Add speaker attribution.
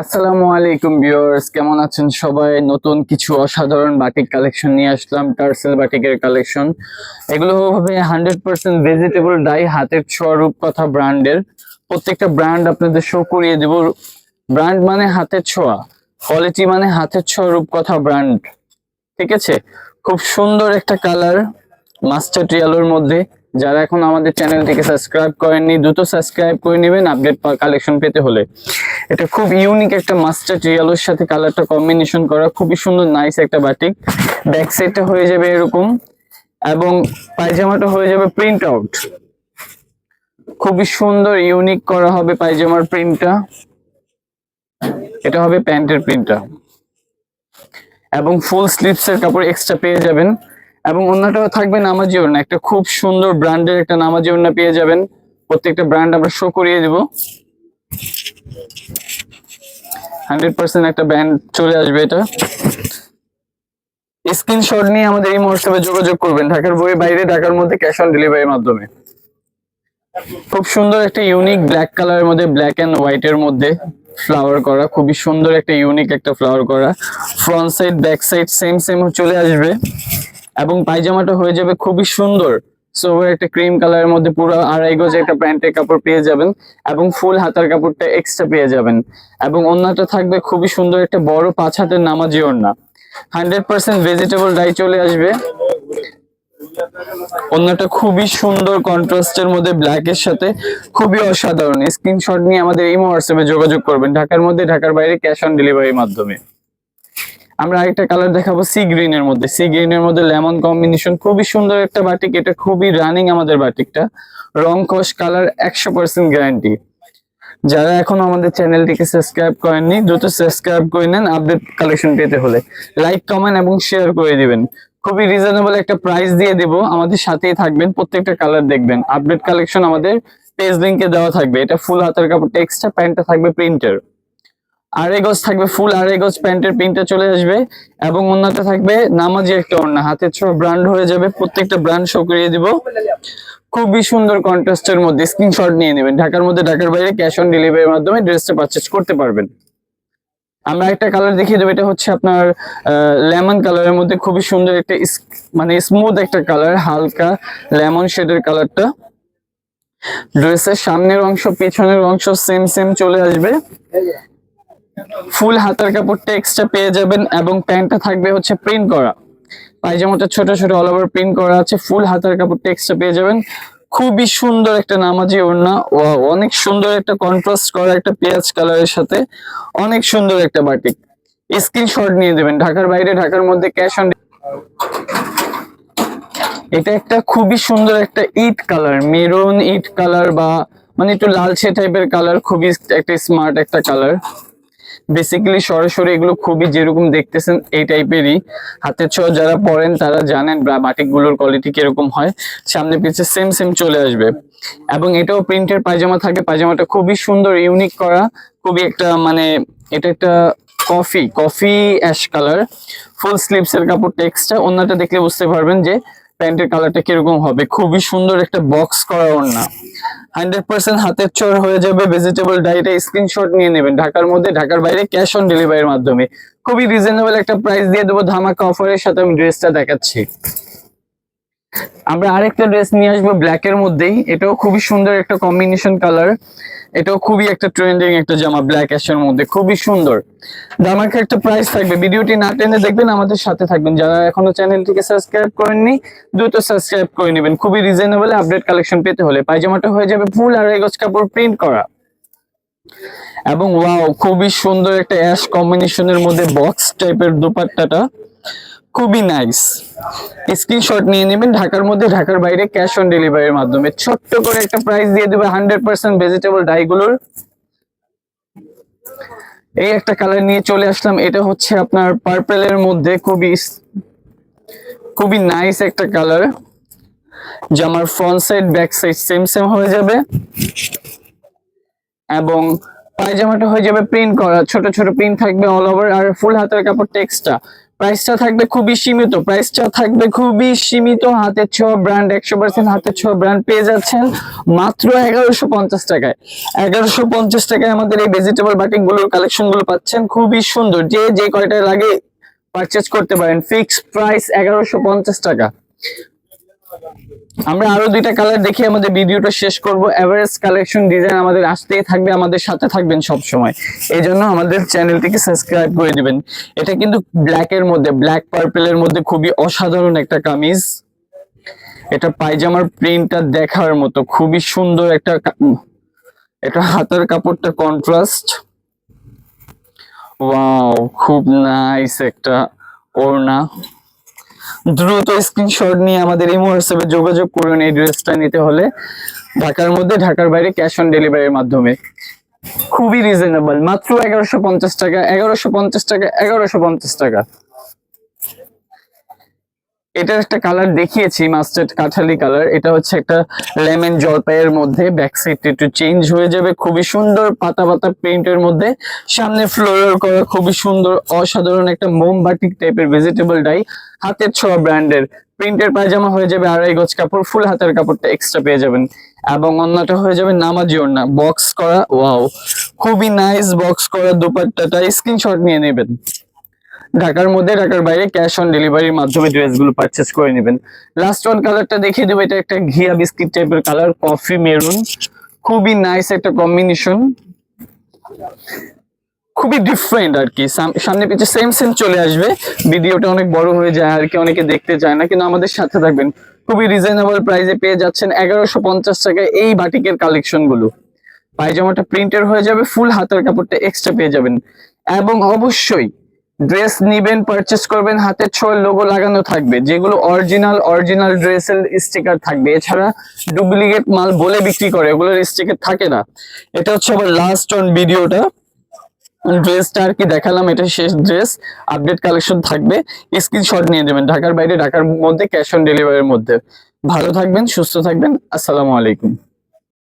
Speaker 1: আসসালামু আলাইকুম ভিউয়ার্স, কেমন আছেন সবাই? নতুন কিছু অসাধারণ বাটিক কালেকশন নিয়ে আসলাম টার্সেল বাটিকের কালেকশন এগুলো হবে হান্ড্রেড পার্সেন্ট ভেজিটেবল ডাই হাতের ছোঁয়া রূপকথা ব্র্যান্ডের প্রত্যেকটা ব্র্যান্ড আপনাদের শো করিয়ে দেব। ব্র্যান্ড মানে হাতের ছোঁয়া কোয়ালিটি মানে হাতের ছোঁয়া রূপকথা ব্র্যান্ড ঠিক আছে? খুব সুন্দর একটা কালার মাস্টার্ড ইয়ালোর মধ্যে। যারা এখন আমাদের চ্যানেলটিকে সাবস্ক্রাইব করেননি, দ্রুত সাবস্ক্রাইব করে নেবেন আপডেট কালেকশন পেতে হলে। এটা খুব ইউনিক একটা মাস্টার্ড ইয়েলোর সাথে কালারটা কম্বিনেশন করা, খুবই সুন্দর নাইস একটা বাটিক ব্যাক সাইডটা হয়ে যাবে এরকম, এবং পায়জামাটা হয়ে যাবে প্রিন্ট আউট খুবই সুন্দর ইউনিক করা হবে পায়জামার প্রিন্টটা এটা হবে প্যান্টের প্রিন্টটা এবং ফুল স্লিভস এর কাপড় এক্সট্রা পেয়ে যাবেন। এবং অন্যটাও থাকবে নামাজি ওড়না। একটা খুব সুন্দর ব্র্যান্ডের একটা নামাজি ওড়না পেয়ে যাবেন। প্রত্যেকটা ব্র্যান্ড আমরা শো করিয়ে দিব। হান্ড্রেড পার্সেন্ট একটা ব্যান্ড চলে আসবে এটা। স্ক্রিনশট নিয়ে আমাদের এই মহোৎসবে যোগাযোগ করবেন। ঢাকার বইয়ের বাইরে, ঢাকার মধ্যে ক্যাশ অন ডেলিভারির মাধ্যমে। খুব সুন্দর একটা ইউনিক ব্ল্যাক কালারের মধ্যে ব্ল্যাক এন্ড হোয়াইট এর মধ্যে ফ্লাওয়ার করা। খুবই সুন্দর একটা ইউনিক একটা ফ্লাওয়ার করা। Front side back side same same চলে আসবে। এবং পায়জামাটা হয়ে যাবে খুবই সুন্দর। সো একটা ক্রিম কালারের মধ্যে পুরো আড়াই গজ একটা প্যান্টের কাপড় পেয়ে যাবেন এবং ফুল হাতার কাপড়টা এক্সট্রা পেয়ে যাবেন। এবং অন্যটা থাকবে খুবই সুন্দর একটা বড় পাঁচ হাতের নামাজি ওড়না হান্ড্রেড পার্সেন্ট ভেজিটেবল ডাই চলে আসবে। অন্যটা খুবই সুন্দর কন্ট্রাস্টের মধ্যে ব্ল্যাক এর সাথে। খুবই অসাধারণ। স্ক্রিনশট নিয়ে আমাদের এই হোয়াটসঅ্যাপে যোগাযোগ করবেন। ঢাকার মধ্যে, ঢাকার বাইরে ক্যাশ অন ডেলিভারির মাধ্যমে। আমরা আরেকটা কালার দেখাবো সি গ্রিন এর মধ্যে। সি গ্রিন এর মধ্যে লেমন কম্বিনেশন খুবই সুন্দর একটা বাটিক এটা খুবই রানিং আমাদের বাটিকটা রং কস কালার একশো পার্সেন্ট গ্যারান্টি যারা এখন আমাদের চ্যানেলটিকে সাবস্ক্রাইব করেননি, দ্রুত সাবস্ক্রাইব করে নেন আপডেট কালেকশন পেতে হলে। লাইক কমেন্ট এবং শেয়ার করে দিবেন। খুবই রিজনেবল একটা প্রাইস দিয়ে দেব। আমাদের সাথেই থাকবেন, প্রত্যেকটা কালার দেখবেন। আপডেট কালেকশন আমাদের পেজ লিংকে দেওয়া থাকবে। এটা ফুল হাতের কাপড় এক্সট্রা প্যান্টটা থাকবে প্রিন্টের আড়াই গজ থাকবে ফুল আড়াই গজ প্যান্টের প্রিন্টটা চলে আসবে এবং অন্যটা থাকবে নামাজি একটা ওড়না। হাতের ছোট ব্র্যান্ড হয়ে যাবে, প্রত্যেকটা ব্র্যান্ড শো করিয়ে দিব। খুবই সুন্দর কন্ট্রাস্টের মধ্যে স্ক্রিনশট নিয়ে নেবেন। ঢাকার মধ্যে, ঢাকার বাইরে ক্যাশ অন ডেলিভারির মাধ্যমে ড্রেসটা পারচেজ করতে পারবেন। আমরা একটা কালার দেখিয়ে দেবো, এটা হচ্ছে আপনার লেমন কালারের মধ্যে খুবই সুন্দর একটা মানে স্মুথ একটা কালার হালকা লেমন শেডের কালারটা ড্রেসের সামনের অংশ, পিছনের অংশ সেম সেম চলে আসবে। ফুল হাতার কাপড়টা এক্সট্রা পেয়ে যাবেন এবং প্যান্টটা থাকবে হচ্ছে প্রিন্ট করা। পায়জামাটা ছোট ছোট অল ওভার প্রিন্ট করা আছে। ফুল হাতার কাপড়টা এক্সট্রা পেয়ে যাবেন। খুবই সুন্দর একটা নামাজি ওড়না অনেক সুন্দর একটা কন্ট্রাস্ট করা একটা পেঁয়াজ কালারের সাথে, অনেক সুন্দর একটা বাটিক স্ক্রিনশট নিয়ে দেবেন। ঢাকার বাইরে, ঢাকার মধ্যে ক্যাশ অন এটা একটা খুবই সুন্দর একটা ইট কালার মেরুন ইট কালার বা মানে একটু লালচে টাইপের কালার খুবই একটা স্মার্ট একটা কালার বেসিক্যালি সরাসরি এগুলো খুবই যেরকম দেখতেছেন, এই টাইপেরই হাতের ছোঁয়া যারা পরেন তারা জানেন বাটিকগুলোর কোয়ালিটি কীরকম হয়। সামনে পিছে সেম সেম চলে আসবে। এবং এটাও প্রিন্টের পায়জামা থাকে। পায়জামাটা খুবই সুন্দর ইউনিক করা। খুবই একটা মানে এটা একটা coffee coffee ash colour full sleeves এর কাপড়টা এক্সট্রা অন্যটা দেখলে বুঝতে পারবেন যে প্যান্টের কালারটা কীরকম হবে? খুবই সুন্দর একটা বক্স করা ওড়না। হান্ড্রেড পার্সেন্ট হাতের চর হয়ে যাবে ভেজিটেবল ডাইটে স্ক্রিনশট নিয়ে নেবেন। ঢাকার মধ্যে, ঢাকার বাইরে ক্যাশ অন ডেলিভারির মাধ্যমে। খুবই রিজনেবল একটা প্রাইস দিয়ে দেবো ধামাকা অফারের সাথে আমি ড্রেসটা দেখাচ্ছি। আমরা আরেকটা ড্রেস নিয়ে আসব ব্ল্যাক এর মধ্যেই। এটাও খুবই সুন্দর একটা কম্বিনেশন কালার এটাও খুবই একটা ট্রেন্ডিং একটা জামা ব্ল্যাক অ্যাশের মধ্যে। খুবই সুন্দর। ধামাকা একটা প্রাইস থাকবে। ভিডিওটি না টেনে দেখবেন, আমাদের সাথে থাকবেন। যারা এখনও চ্যানেলটিকে সাবস্ক্রাইব করেননি, দ্রুত সাবস্ক্রাইব করে নেবেন। খুবই রিজনেবল আপডেট কালেকশন পেতে হলে। পায়জামাটা হয়ে যাবে ফুল আড়াই গজ কাপড় প্রিন্ট করা। এবং ওয়াও খুবই সুন্দর একটা অ্যাশ কম্বিনেশনের মধ্যে বক্স টাইপের দুপাট্টাটা। খুবই নাইস স্ক্রিনশট নিয়ে নেবেন, ঢাকার মধ্যে, ঢাকার বাইরে ক্যাশ অন ডেলিভারির মাধ্যমে। ছোট্ট করে একটা প্রাইস দিয়ে দেবে হান্ড্রেড পার্সেন্ট ভেজিটেবল ডাইগুলোর এই একটা কালার নিয়ে চলে আসলাম, এটা হচ্ছে আপনার পার্পেলের মধ্যে, খুবই খুবই নাইস একটা কালার জামার front side back side same same হয়ে যাবে। এবং পায়জামাটা হয়ে যাবে প্রিন্ট করা, ছোট ছোট প্রিন্ট থাকবে অল ওভার আর ফুল হাতের কাপড় টেক্সটা প্রাইসটা থাকবে খুবই সীমিত প্রাইসটা থাকবে খুবই সীমিত। হাতের ছোঁয়া ব্র্যান্ড একশো পার্সেন্ট হাতের ছোঁয়া ব্র্যান্ড পেয়ে যাচ্ছেন মাত্র এগারোশো পঞ্চাশ টাকায়। এগারোশো পঞ্চাশ টাকায় আমাদের এই ভেজিটেবল বাটিকগুলোর কালেকশনগুলো পাচ্ছেন, খুবই সুন্দর। যে যে কয়টা লাগে পারচেজ করতে পারেন। ফিক্সড প্রাইস এগারোশো পঞ্চাশ টাকা। আমরা আরও দুইটা কালার দেখে আমাদের ভিডিওটা শেষ করব। এভারেজ কালেকশন ডিজাইন আমাদের আসতেই থাকবে, আমাদের সাথে থাকবেন সব সময় এই জন্য আমাদের চ্যানেলটিকে সাবস্ক্রাইব করে দিবেন। এটা কিন্তু ব্ল্যাক এর মধ্যে ব্ল্যাক পার্পেলের মধ্যে খুবই অসাধারণ একটা কামিজ। এটা পায়জামার প্রিন্টটা দেখার মতো, খুবই সুন্দর একটা এটা হাতের কাপড়টা কন্ট্রাস্ট ওয়াও খুব নাইস একটা ওড়না। দ্রুত স্ক্রিনশট নিয়ে আমাদের এই হোয়াটসঅ্যাপে যোগাযোগ করুন এই ড্রেসটা নিতে হলে। ঢাকার মধ্যে, ঢাকার বাইরে ক্যাশ অন ডেলিভারির মাধ্যমে। খুবই রিজনেবল মাত্র এগারোশো পঞ্চাশ টাকা, এগারোশো পঞ্চাশ টাকা, এগারোশো পঞ্চাশ টাকা। এটার একটা কালার দেখিয়েছি মাস্টার্ড কাঠালি কালার এটা হচ্ছে একটা লেমন জলপাইয়ের মধ্যে ব্যাক সাইডটা একটু চেঞ্জ হয়ে যাবে। খুবই সুন্দর পাতা পাতা প্রিন্টের মধ্যে। সামনে ফ্লোরাল করা খুবই সুন্দর, অসাধারণ একটা মোমবাটিক টাইপের ভেজিটেবল ডাই হাতের ছোঁয়া ব্র্যান্ডের প্রিন্টের পায়জামা হয়ে যাবে আড়াই গজ কাপড়, ফুল হাতের কাপড়টা এক্সট্রা পেয়ে যাবেন। এবং অন্যটা হয়ে যাবে নামাজি ওড়না বক্স করা ওয়াও খুবই নাইস বক্স করা দুপাট্টাটা স্ক্রিনশট নিয়ে নেবেন। ঢাকার মধ্যে, ঢাকার বাইরে ক্যাশ অন ডেলিভারির মাধ্যমে ড্রেসগুলো পারচেস করে নেবেন। লাস্ট ওয়ান কালারটা দেখিয়ে দেবো, এটা একটা ঘিয়া বিস্কিট টাইপের কালার কফি মেরুন খুবই নাইস একটা কম্বিনেশন খুবই ডিফারেন্ট আর কি। সাম- সামনে পিছিয়ে সেম সেম চলে আসবে। ভিডিওটা অনেক বড় হয়ে যায় আর কি, অনেকে দেখতে চায় না, কিন্তু আমাদের সাথে থাকবেন। খুবই রিজনেবল প্রাইসে পেয়ে যাচ্ছেন এগারোশো পঞ্চাশ টাকায় এই বাটিকের কালেকশনগুলো। পায়জামাটা প্রিন্টের হয়ে যাবে ফুল হাতের কাপড়টা এক্সট্রা পেয়ে যাবেন। এবং অবশ্যই ড্রেস নিবেন পারচেস করবেন হাতের ছোঁয়ার লোগো লাগানো থাকবে, যেগুলো অরিজিনাল অরিজিনাল ড্রেসের স্টিকার থাকবে। এছাড়া ডুপ্লিকেট মাল বলে বিক্রি করে ওগুলোর স্টিকার থাকে না। এটা হচ্ছে আবার লাস্ট অন ভিডিওটা ড্রেসটা আর কি দেখালাম, এটা শেষ ড্রেস আপডেট কালেকশন থাকবে। স্ক্রিনশট নিয়ে নেবেন, ঢাকার বাইরে, ঢাকার মধ্যে ক্যাশ অন ডেলিভারির মধ্যে। ভালো থাকবেন, সুস্থ থাকবেন, আসসালামু আলাইকুম।